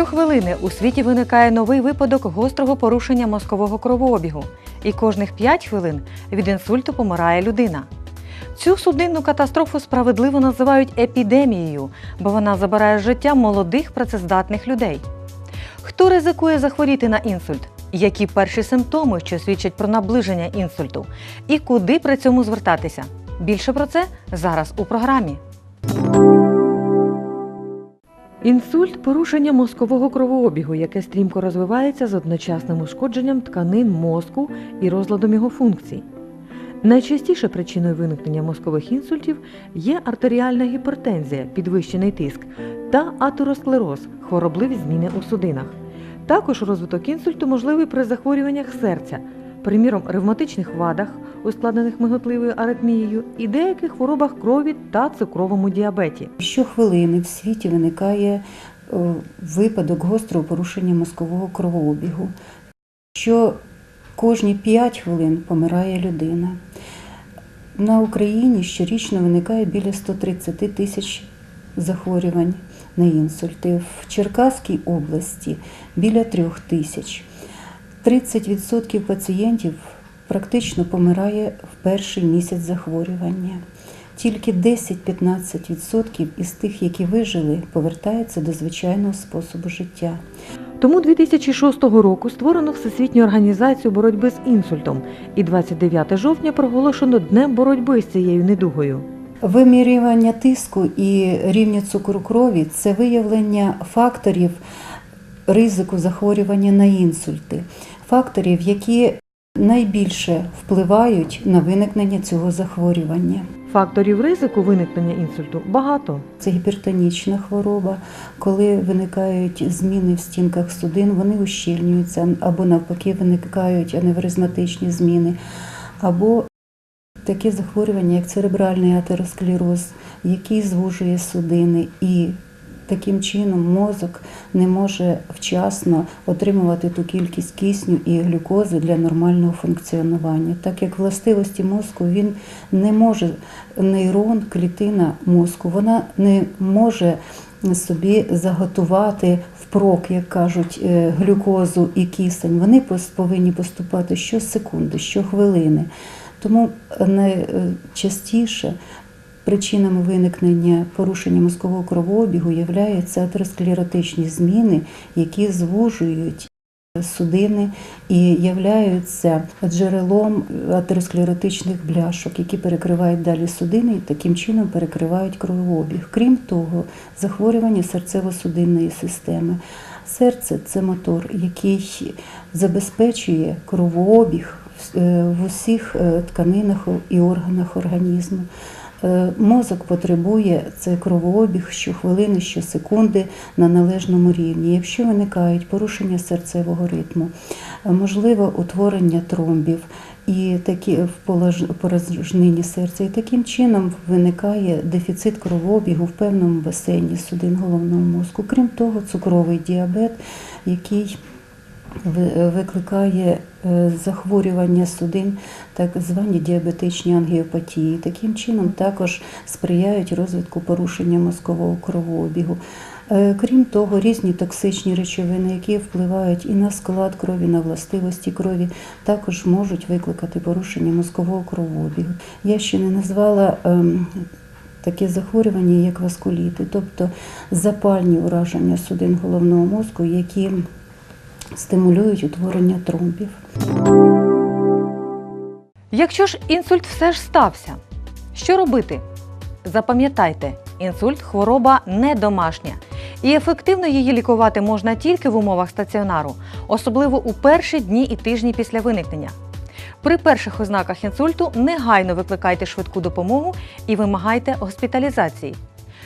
Щохвилини у світі виникає новий випадок гострого порушення мозкового кровообігу, і кожних 5 хвилин від інсульту помирає людина. Цю судинну катастрофу справедливо називають епідемією, бо вона забирає життя молодих працездатних людей. Хто ризикує захворіти на інсульт? Які перші симптоми, що свідчать про наближення інсульту? І куди при цьому звертатися? Більше про це зараз у програмі. Інсульт порушення мозкового кровообігу, яке стрімко розвивається з одночасним ушкодженням тканин мозку і розладом його функцій. Найчастіше причиною виникнення мозкових інсультів є артеріальна гіпертензія, підвищений тиск та атеросклероз, хворобливі зміни у судинах. Також розвиток інсульту можливий при захворюваннях серця, приміром ревматичних вадах, ускладнених миготливою аритмією, і деяких хворобах крові та цукровому діабеті. Щохвилини в світі виникає е, випадок гострого порушення мозкового кровообігу, що кожні 5 хвилин помирає людина. На Україні щорічно виникає біля 130 тисяч захворювань на інсульти. В Черкаській області біля 3 тисяч. 30% пацієнтів практично помирає в перший місяць захворювання. Тільки 10-15% із тих, які вижили, повертаються до звичайного способу життя. Тому 2006 року створено Всесвітню організацію боротьби з інсультом, і 29 жовтня проголошено Днем боротьби з цією недугою. Вимірювання тиску і рівня цукру крові це виявлення факторів ризику захворювання на інсульти, факторів, які найбільше впливають на виникнення цього захворювання. Факторів ризику виникнення інсульту багато. Це гіпертонічна хвороба, коли виникають зміни в стінках судин, вони ущільнюються, або навпаки виникають аневризматичні зміни, або таке захворювання, як церебральний атеросклероз, який звужує судини і таким чином мозок не може вчасно отримувати ту кількість кисню і глюкози для нормального функціонування. Так як властивості мозку він не може нейрон, клітина мозку, вона не може собі заготувати впрок, як кажуть, е, глюкозу і кисень. Вони повинні поступати щосекунди, щохвилини. Тому найчастіше причинами виникнення порушення мозкового кровообігу являються атеросклеротичні зміни, які звужують судини і являються джерелом атеросклеротичних бляшок, які перекривають далі судини і таким чином перекривають кровообіг. Крім того, захворювання серцево-судинної системи. Серце це мотор, який забезпечує кровообіг в- е, усіх е, тканинах і органах організму. Е, Мозок потребує цей кровообіг щохвилини, щосекунди на належному рівні. Якщо виникають порушення серцевого ритму, е, можливо утворення тромбів і такі в порожнині серця, і таким чином виникає дефіцит кровообігу в певному басейні судин головного мозку. Крім того, цукровий діабет, який викликає е, захворювання судин, так звані діабетичні ангіопатії. Таким чином також сприяють розвитку порушення мозкового кровообігу. Е, Крім того, різні токсичні речовини, які впливають і на склад крові, на властивості крові, також можуть викликати порушення мозкового кровообігу. Я ще не назвала ем, таке захворювання, як васкуліти, тобто запальні ураження судин головного мозку, які стимулюють утворення тромбів. Якщо ж інсульт все ж стався, що робити? Запам'ятайте, інсульт хвороба не домашня, і ефективно її лікувати можна тільки в умовах стаціонару, особливо у перші дні і тижні після виникнення. При перших ознаках інсульту негайно викликайте швидку допомогу і вимагайте госпіталізації.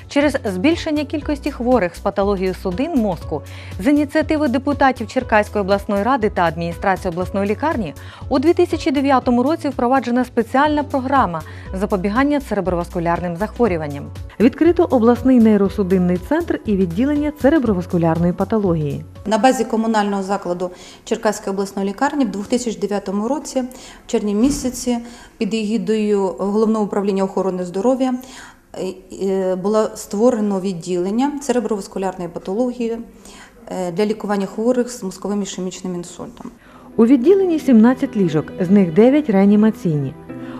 Через збільшення кількості хворих з патологією судин мозку з ініціативи депутатів Черкаської обласної ради та адміністрації обласної лікарні у 2009 році впроваджена спеціальна програма запобігання цереброваскулярним захворюванням. Відкрито обласний нейросудинний центр і відділення цереброваскулярної патології. На базі комунального закладу Черкаської обласної лікарні в 2009 році, в червні місяці, під егідою головного управління охорони здоров'я було створено відділення цереброваскулярної патології е, для лікування хворих з мозковим ішемічним інсультом. У відділенні 17 ліжок, з них 9 реанімаційні.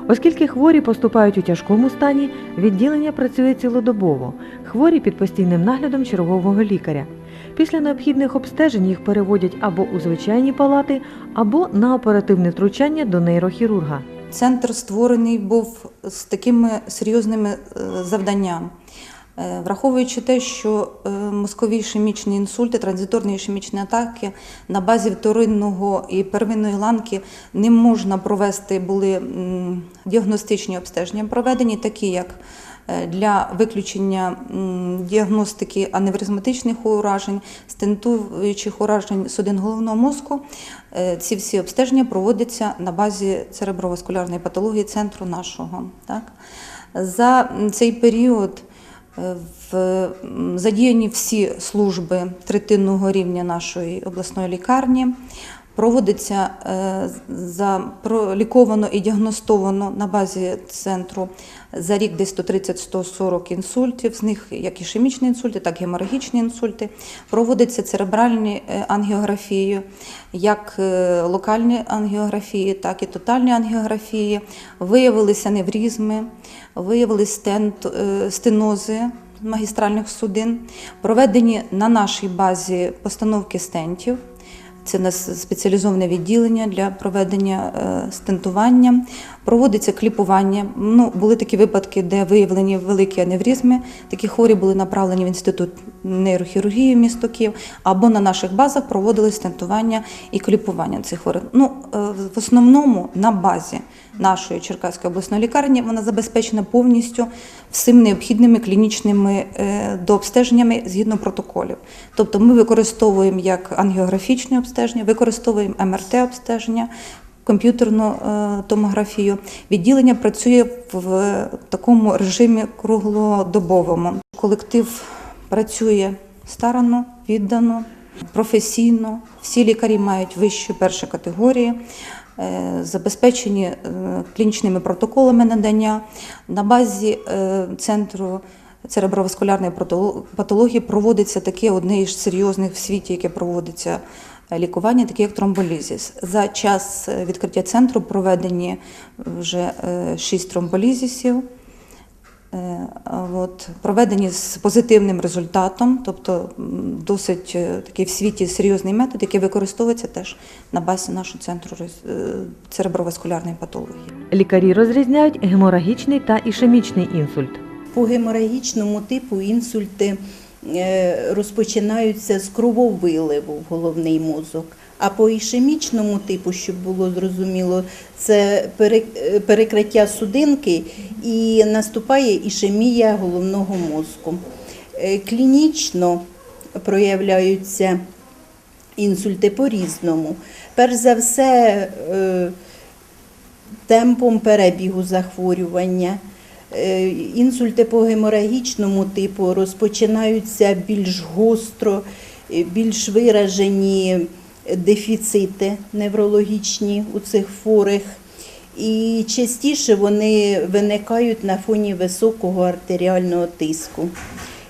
Оскільки хворі поступають у тяжкому стані, відділення працює цілодобово. Хворі під постійним наглядом чергового лікаря. Після необхідних обстежень їх переводять або у звичайні палати, або на оперативне втручання до нейрохірурга. Центр створений був з такими серйозними завданням. Е, Враховуючи те, що е, мозкові ішемічні інсульти, транзиторні ішемічні атаки на базі вторинного і первинної ланки не можна провести, були діагностичні обстеження проведені, такі як е, для виключення діагностики аневризматичних уражень, стентуючих уражень судин головного мозку. Е, Ці всі обстеження проводяться на базі цереброваскулярної патології центру нашого. Так? За цей період е, в, задіяні всі служби третинного рівня нашої обласної лікарні. Проводиться е, за проліковано і діагностовано на базі центру за рік десь 130-140 інсультів, з них як ішемічні інсульти, так і геморагічні інсульти. Проводяться церебральні е, ангіографії, як е, локальні ангіографії, так і тотальні ангіографії. Виявилися неврізми, виявилися стент, стенози магістральних судин. Проведені на нашій базі постановки стентів. Це нас спеціалізоване відділення для проведення е, стентування. Проводиться кліпування. Ну, були такі випадки, де виявлені великі аневризми. Такі хворі були направлені в інститут нейрохірургії місто Київ, або на наших базах проводили стентування і кліпування цих хворих. Ну, е, в основному на базі нашої Черкаської обласної лікарні вона забезпечена повністю всім необхідними клінічними е, дообстеженнями згідно протоколів. Тобто ми використовуємо як ангіографічне обстеження, використовуємо МРТ-обстеження, комп'ютерну е, томографію. Відділення працює в такому режимі круглодобовому. Колектив працює старано, віддано, професійно. Всі лікарі мають вищі перші категорії. Е, Забезпечені е, клінічними протоколами надання на базі е, центру цереброваскулярної патоло- патології проводиться таке одне із серйозних в світі, яке проводиться лікування, таке як тромболізіс. За час відкриття центру проведені вже шість тромболізісів. Е, От, проведені з позитивним результатом, тобто досить е, такий в світі серйозний метод, який використовується теж на базі нашого центру е, цереброваскулярної патології. Лікарі розрізняють геморагічний та ішемічний інсульт. По геморагічному типу інсульти розпочинаються з крововиливу в головний мозок. А по ішемічному типу, щоб було зрозуміло, це перекриття судинки і наступає ішемія головного мозку. Е, Клінічно проявляються інсульти по-різному. Перш за все, е, темпом перебігу захворювання. Е, Інсульти по геморагічному типу розпочинаються більш гостро, більш виражені дефіцити неврологічні у цих хворих. І частіше вони виникають на фоні високого артеріального тиску.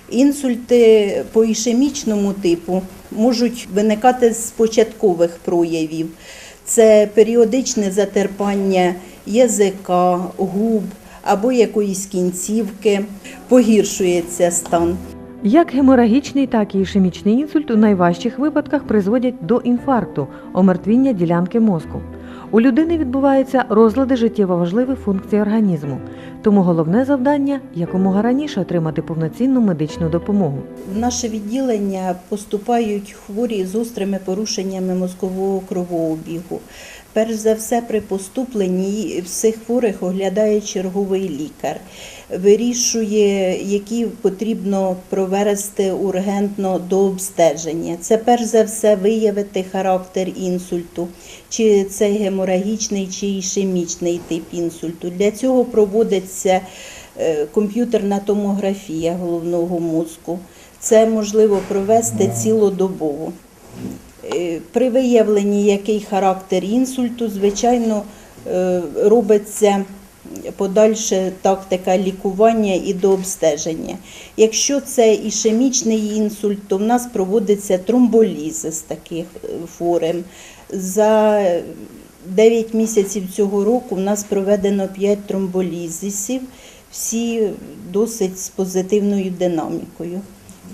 Інсульти по ішемічному типу можуть виникати з початкових проявів. Це періодичне затерпання язика, губ або якоїсь кінцівки. Погіршується стан. Як геморагічний, так і ішемічний інсульт у найважчих випадках призводять до інфаркту, омертвіння ділянки мозку. У людини відбуваються розлади життєво важливих функцій організму, тому головне завдання якомога раніше отримати повноцінну медичну допомогу. В наше відділення поступають хворі з гострими порушеннями мозкового кровообігу. Перш за все, при поступленні всіх хворих оглядає черговий лікар, вирішує, які потрібно провести ургентно до обстеження. Це перш за все виявити характер інсульту, чи це геморагічний, чи ішемічний тип інсульту. Для цього проводиться е, комп'ютерна томографія головного мозку. Це можливо провести цілодобово. Е, При виявленні, який характер інсульту, звичайно, е, робиться подальша тактика лікування і до обстеження. Якщо це ішемічний інсульт, то в нас проводиться тромболізи з таких е, форм. За 9 місяців цього року в нас проведено 5 тромболізисів, всі досить з позитивною динамікою.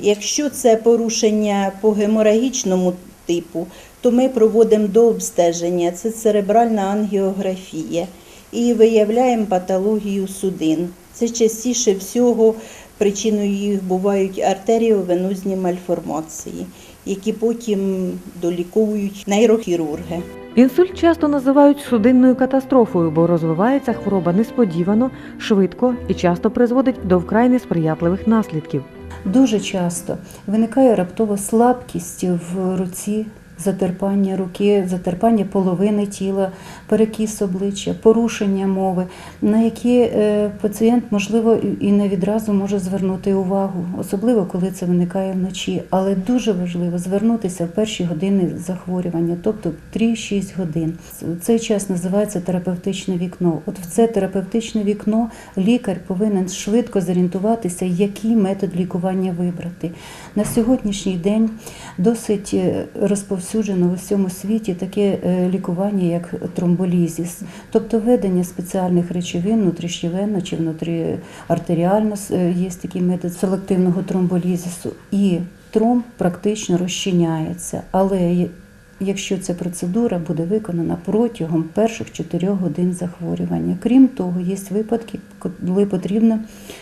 Якщо це порушення по геморагічному типу, то ми проводимо до обстеження, це церебральна ангіографія, і виявляємо патологію судин. Це частіше всього причиною їх бувають артеріовенозні мальформації, які потім доліковують нейрохірурги. Інсульт часто називають судинною катастрофою, бо розвивається хвороба несподівано, швидко і часто призводить до вкрай несприятливих наслідків. Дуже часто виникає раптова слабкість в руці, затерпання руки, затерпання половини тіла, перекіс обличчя, порушення мови, на які е, пацієнт, можливо, і- не відразу може звернути увагу, особливо коли це виникає вночі. Але дуже важливо звернутися в перші години захворювання, тобто 3-6 годин. Цей час називається терапевтичне вікно. От в це терапевтичне вікно лікар повинен швидко зорієнтуватися, який метод лікування вибрати. На сьогоднішній день досить е, розповсюджено в усьому світі таке е, лікування, як тромболізіс, тобто введення спеціальних речовин внутрішньовенно чи внутріартеріально е, є такий метод селективного тромболізісу, і тромб практично розчиняється. Але Якщо ця процедура буде виконана протягом перших 4 годин захворювання. Крім того, є випадки, коли потрібно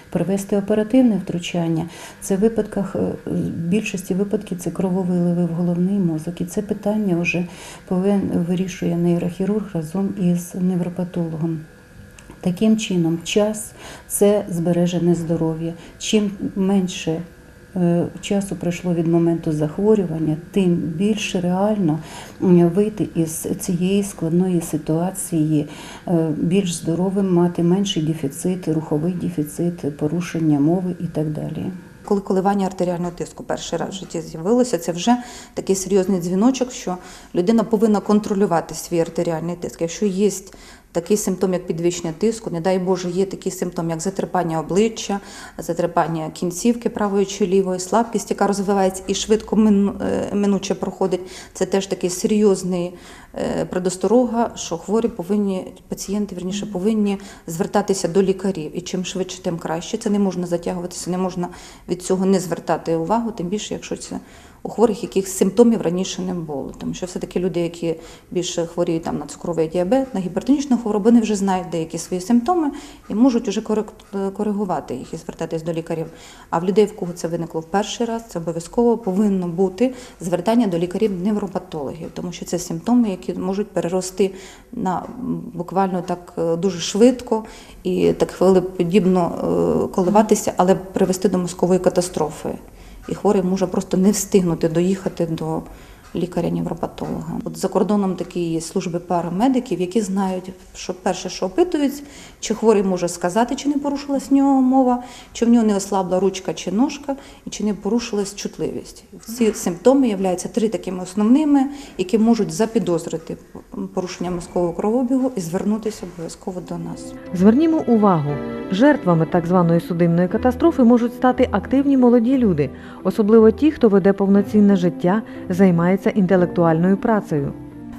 провести оперативне втручання. Це в випадках, е, в більшості випадків це крововиливи в головний мозок. І це питання вже повин, вирішує нейрохірург разом із невропатологом. Таким чином, час це збережене здоров'я. Чим менше часу пройшло від моменту захворювання, тим більш реально вийти із цієї складної ситуації е, більш здоровим, мати менший дефіцит, руховий дефіцит, порушення мови і так далі. Коли коливання артеріального тиску перший раз в житті з'явилося, це вже такий серйозний дзвіночок, що людина повинна контролювати свій артеріальний тиск. Якщо є такий симптом, як підвищення тиску, не дай Боже, є такий симптом, як затерпання обличчя, затерпання кінцівки правої чи лівої, слабкість, яка розвивається і швидко е, минуче проходить. Це теж такий серйозний е, предосторога, що хворі повинні, пацієнти вірніше повинні звертатися до лікарів. І чим швидше, тим краще. Це не можна затягуватися, не можна від цього не звертати увагу, тим більше, якщо це у хворих, яких симптомів раніше не було. Тому що все-таки люди, які більше хворіють там на цукровий діабет, на гіпертонічну хворобу, вони вже знають деякі свої симптоми і можуть уже коригувати їх і звертатись до лікарів. А в людей, в кого це виникло в перший раз, це обов'язково повинно бути звертання до лікарів-невропатологів, тому що це симптоми, які можуть перерости на буквально так е, дуже швидко і так хвилеподібно е, коливатися, але привести до мозкової катастрофи. І хворий може просто не встигнути доїхати до лікаря-невропатолога. От за кордоном такі є служби парамедиків, які знають, що перше, що опитують, чи хворий може сказати, чи не порушилась в нього мова, чи в нього не ослабла ручка чи ножка, і чи не порушилась чутливість. Ці симптоми являються три такими основними, які можуть запідозрити порушення мозкового кровообігу і звернутися обов'язково до нас. Звернімо увагу, жертвами так званої судинної катастрофи можуть стати активні молоді люди, особливо ті, хто веде повноцінне життя, займається інтелектуальною працею.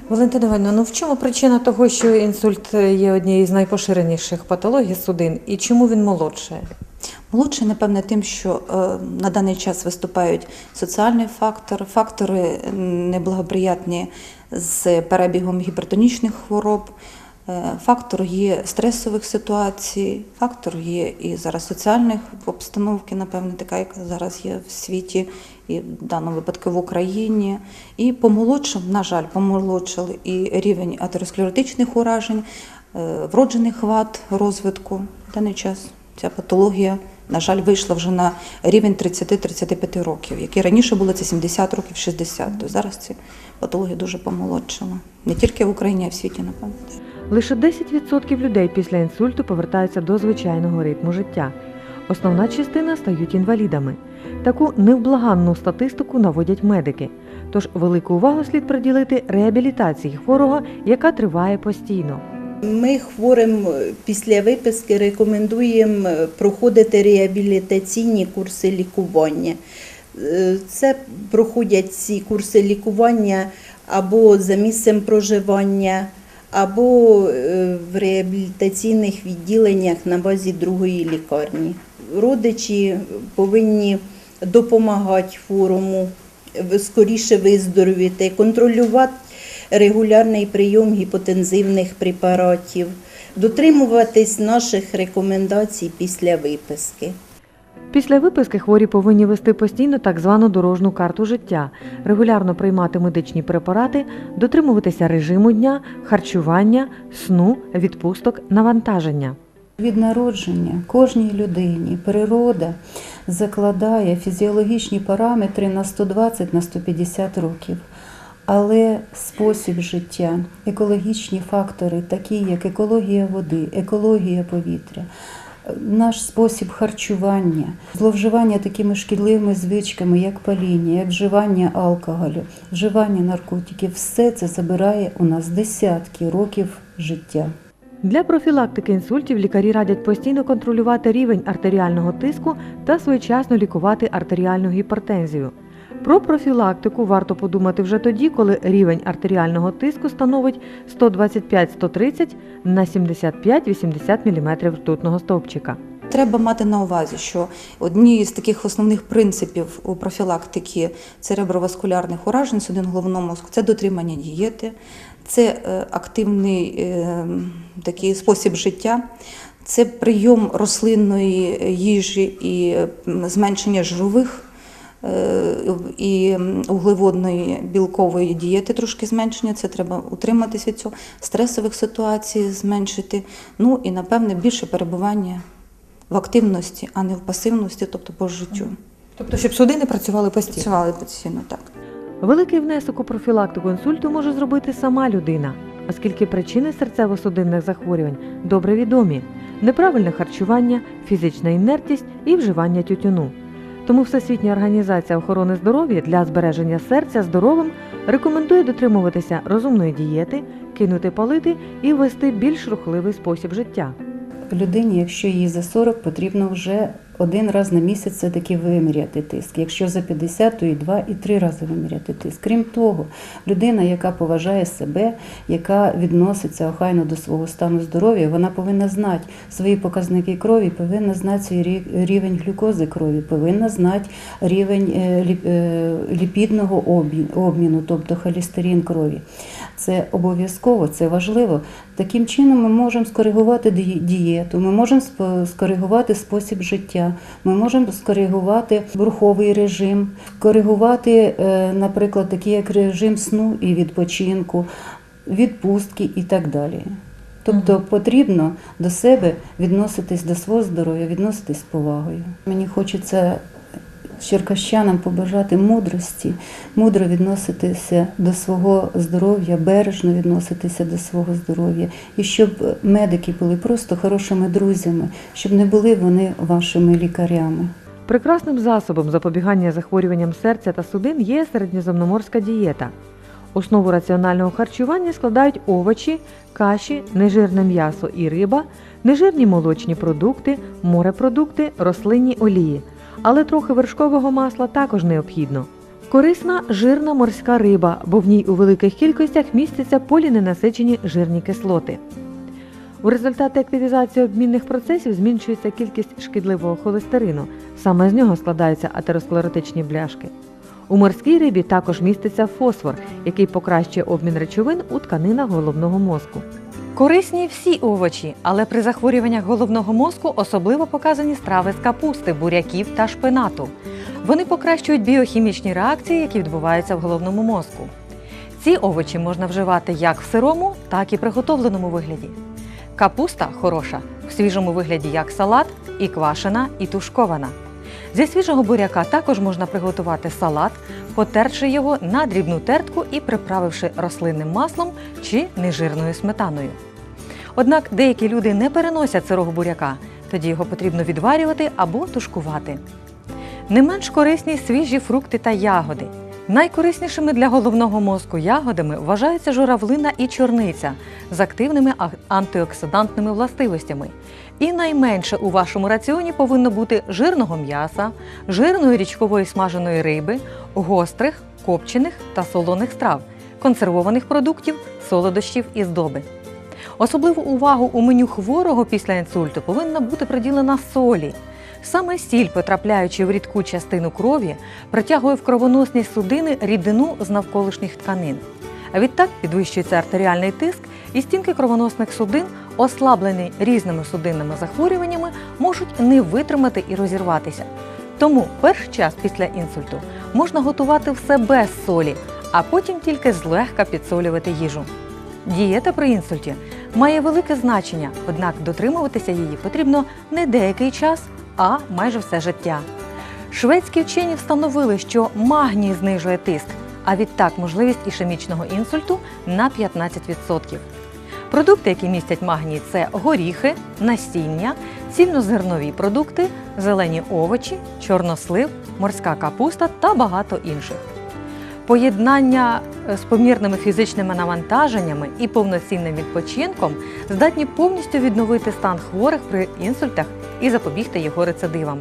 Валентина Івановна, ну в чому причина того, що інсульт є однією з найпоширеніших патологій судин, і чому він молодшає? Молодший, напевне, тим, що е, на даний час виступають соціальний фактор, фактори неблагоприятні з перебігом гіпертонічних хвороб, е, фактор є стресових ситуацій, фактор є і зараз соціальних обстановки, напевне, така, яка зараз є в світі, і в даному випадку в Україні. І помолодшим, на жаль, помолодшили і рівень атеросклеротичних уражень, е, вроджених вад розвитку. В даний час ця патологія, на жаль, вийшла вже на рівень 30-35 років, який раніше було це 70 років, 60. То зараз ці патологія дуже помолодшила. Не тільки в Україні, а й в світі, напевно. Лише 10% людей після інсульту повертаються до звичайного ритму життя. Основна частина стають інвалідами. Таку невблаганну статистику наводять медики. Тож велику увагу слід приділити реабілітації хворого, яка триває постійно. Ми хворим е, після виписки рекомендуємо е, проходити реабілітаційні курси лікування. Е, Це проходять ці курси лікування або за місцем проживання, або в реабілітаційних відділеннях на базі другої лікарні. Родичі повинні допомагати хворому скоріше виздоровіти, контролювати регулярний прийом гіпотензивних препаратів, дотримуватись наших рекомендацій після виписки. Після виписки хворі повинні вести постійно так звану дорожну карту життя, регулярно приймати медичні препарати, дотримуватися режиму дня, харчування, сну, відпусток, навантаження. Від народження кожній людині природа закладає фізіологічні параметри на 120 на 150 років. Але спосіб життя, екологічні фактори, такі як екологія води, екологія повітря, наш спосіб харчування, зловживання такими шкідливими звичками, як паління, як вживання алкоголю, вживання наркотиків, все це забирає у нас десятки років життя. Для профілактики інсультів лікарі радять постійно контролювати рівень артеріального тиску та своєчасно лікувати артеріальну гіпертензію. Про профілактику варто подумати вже тоді, коли рівень артеріального тиску становить 125-130 на 75-80 мм ртутного стовпчика. Треба мати на увазі, що одні з таких основних принципів у профілактики цереброваскулярних уражень судин головного мозку це дотримання дієти, це е, активний е, такий спосіб життя, це прийом рослинної їжі і зменшення жирових. е, І углеводної білкової дієти трошки зменшення, це треба утриматись від цього, стресових ситуацій зменшити. Ну і напевне більше перебування в активності, а не в пасивності, тобто по життю. Тобто, щоб судини працювали постійно. Працювали постійно так. Великий внесок у профілактику інсульту може зробити сама людина, оскільки причини серцево-судинних захворювань добре відомі: неправильне харчування, фізична інертність і вживання тютюну. Тому Всесвітня організація охорони здоров'я для збереження серця здоровим рекомендує дотримуватися розумної дієти, кинути палити і вести більш рухливий спосіб життя. Людині, якщо їй за 40, потрібно вже один раз на місяць все таки виміряти тиск. Якщо за 50, то і два, і три рази виміряти тиск. Крім того, людина, яка поважає себе, яка відноситься охайно до свого стану здоров'я, вона повинна знати свої показники крові, повинна знати свій рівень глюкози крові, повинна знати рівень е, е, ліпідного обміну, тобто холестерин крові. Це обов'язково, це важливо. Таким чином ми можемо скоригувати дієту, ми можемо скоригувати спосіб життя, ми можемо скоригувати руховий режим, коригувати, е, наприклад, такий як режим сну і відпочинку, відпустки і так далі. Тобто потрібно до себе відноситись до свого здоров'я, відноситись з повагою. Мені хочеться черкащанам побажати мудрості, мудро відноситися до свого здоров'я, бережно відноситися до свого здоров'я, і щоб медики були просто хорошими друзями, щоб не були вони вашими лікарями. Прекрасним засобом запобігання захворюванням серця та судин є середньоземноморська дієта. Основу раціонального харчування складають овочі, каші, нежирне м'ясо і риба, нежирні молочні продукти, морепродукти, рослинні олії. Але трохи вершкового масла також необхідно. Корисна жирна морська риба, бо в ній у великих кількостях містяться поліненасичені жирні кислоти. У результаті активізації обмінних процесів зменшується кількість шкідливого холестерину. Саме з нього складаються атеросклеротичні бляшки. У морській рибі також міститься фосфор, який покращує обмін речовин у тканинах головного мозку. Корисні всі овочі, але при захворюваннях головного мозку особливо показані страви з капусти, буряків та шпинату. Вони покращують біохімічні реакції, які відбуваються в головному мозку. Ці овочі можна вживати як в сирому, так і приготовленому вигляді. Капуста хороша в свіжому вигляді як салат, і квашена, і тушкована. Зі свіжого буряка також можна приготувати салат, потерши його на дрібну тертку і приправивши рослинним маслом чи нежирною сметаною. Однак деякі люди не переносять сирого буряка, тоді його потрібно відварювати або тушкувати. Не менш корисні свіжі фрукти та ягоди. Найкориснішими для головного мозку ягодами вважаються журавлина і чорниця з активними антиоксидантними властивостями. І найменше у вашому раціоні повинно бути жирного м'яса, жирної річкової смаженої риби, гострих, копчених та солоних страв, консервованих продуктів, солодощів і здоби. Особливу увагу у меню хворого після інсульту повинна бути приділена солі. Саме сіль, потрапляючи в рідку частину крові, притягує в кровоносні судини рідину з навколишніх тканин. А відтак підвищується артеріальний тиск, і стінки кровоносних судин, ослаблені різними судинними захворюваннями, можуть не витримати і розірватися. Тому перший час після інсульту можна готувати все без солі, а потім тільки злегка підсолювати їжу. Дієта при інсульті має велике значення, однак дотримуватися її потрібно не деякий час, а майже все життя. Шведські вчені встановили, що магній знижує тиск, а відтак можливість ішемічного інсульту на 15%. Продукти, які містять магній, це горіхи, насіння, цільнозернові продукти, зелені овочі, чорнослив, морська капуста та багато інших. Поєднання е, з помірними фізичними навантаженнями і повноцінним відпочинком здатні повністю відновити стан хворих при інсультах і запобігти його рецидивам.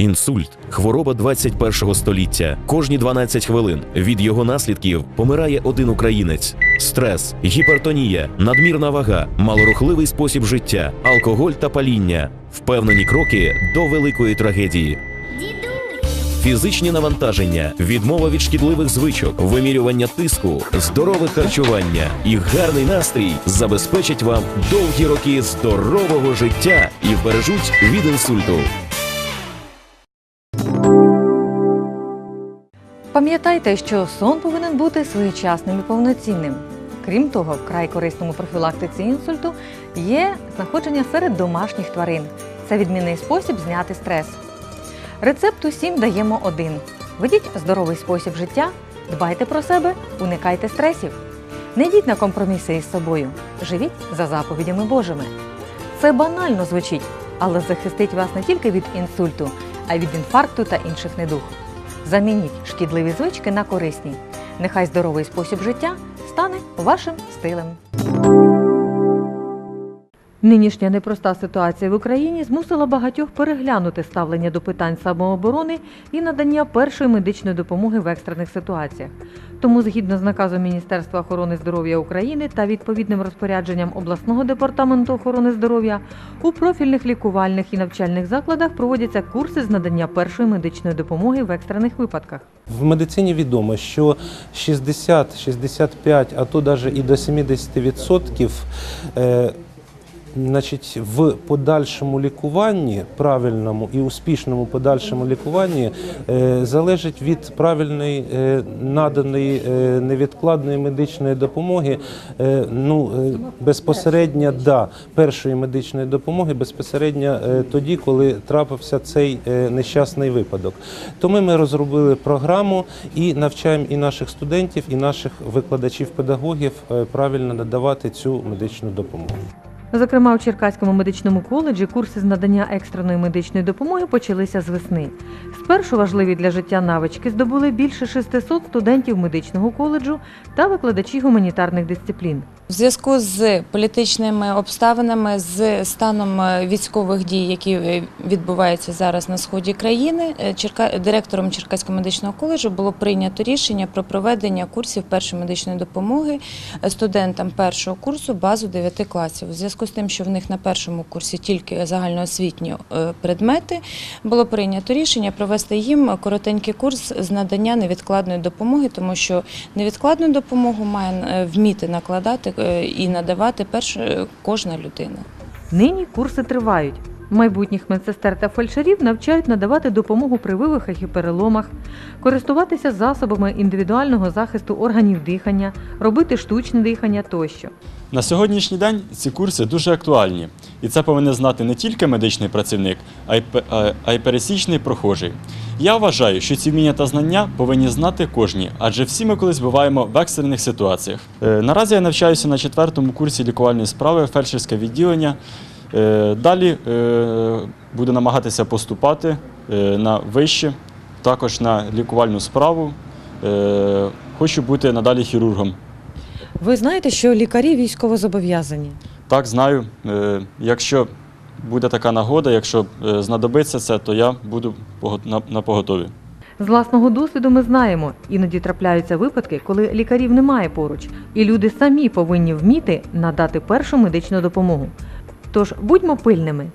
Інсульт хвороба 21-го століття. Кожні 12 хвилин від його наслідків помирає один українець. Стрес, гіпертонія, надмірна вага, малорухливий спосіб життя, алкоголь та паління впевнені кроки до великої трагедії. Фізичні навантаження, відмова від шкідливих звичок, вимірювання тиску, здорове харчування і гарний настрій забезпечать вам довгі роки здорового життя і вбережуть від інсульту. Пам'ятайте, що сон повинен бути своєчасним і повноцінним. Крім того, вкрай корисному профілактиці інсульту є знаходження серед домашніх тварин. Це відмінний спосіб зняти стрес. Рецепт усім даємо один: ведіть здоровий спосіб життя, дбайте про себе, уникайте стресів. Не йдіть на компроміси із собою, живіть за заповідями Божими. Це банально звучить, але захистить вас не тільки від інсульту, а й від інфаркту та інших недуг. Замініть шкідливі звички на корисні. Нехай здоровий спосіб життя стане вашим стилем. Нинішня непроста ситуація в Україні змусила багатьох переглянути ставлення до питань самооборони і надання першої медичної допомоги в екстрених ситуаціях. Тому, згідно з наказом Міністерства охорони здоров'я України та відповідним розпорядженням обласного департаменту охорони здоров'я, у профільних лікувальних і навчальних закладах проводяться курси з надання першої медичної допомоги в екстрених випадках. В медицині відомо, що 60, 65, а то навіть і до 70% е, значить, в подальшому лікуванні, правильному і успішному подальшому лікуванні е, залежить від правильної е, наданої е, невідкладної медичної допомоги. Ну, безпосередньо да, першої медичної допомоги безпосередньо тоді, коли трапився цей нещасний випадок. Тому ми розробили програму і навчаємо і наших студентів, і наших викладачів-педагогів правильно надавати цю медичну допомогу. Зокрема, у Черкаському медичному коледжі курси з надання екстреної медичної допомоги почалися з весни. Спершу важливі для життя навички здобули більше 600 студентів медичного коледжу та викладачі гуманітарних дисциплін. В зв'язку з політичними обставинами, з станом е, військових дій, які е, відбуваються зараз на сході країни, е, директором Черкаського медичного коледжу було прийнято рішення про проведення курсів першої медичної допомоги студентам першого курсу базу 9 класів. У зв'язку з тим, що в них на першому курсі тільки загальноосвітні предмети, було прийнято рішення провести їм коротенький курс з надання невідкладної допомоги, тому що невідкладну допомогу має вміти накладати і надавати перш е, кожна людина. Нині курси тривають. Майбутніх медсестер та фельдшерів навчають надавати допомогу при вивихах і переломах, користуватися засобами індивідуального захисту органів дихання, робити штучне дихання тощо. На сьогоднішній день ці курси дуже актуальні, і це повинен знати не тільки медичний працівник, а й, а- й пересічний прохожий. Я вважаю, що ці вміння та знання повинні знати кожні, адже всі ми колись буваємо в екстрених ситуаціях. Е, Наразі я навчаюся на четвертому курсі лікувальної справи, фельдшерське відділення. Е, Далі е, буду намагатися поступати е, на вище також на лікувальну справу. Хочу бути надалі хірургом. Ви знаєте, що лікарі військовозобов'язані? Так, знаю. Якщо буде така нагода, якщо знадобиться це, то я буду на поготові. З власного досвіду ми знаємо, іноді трапляються випадки, коли лікарів немає поруч, і люди самі повинні вміти надати першу медичну допомогу. Тож будьмо пильними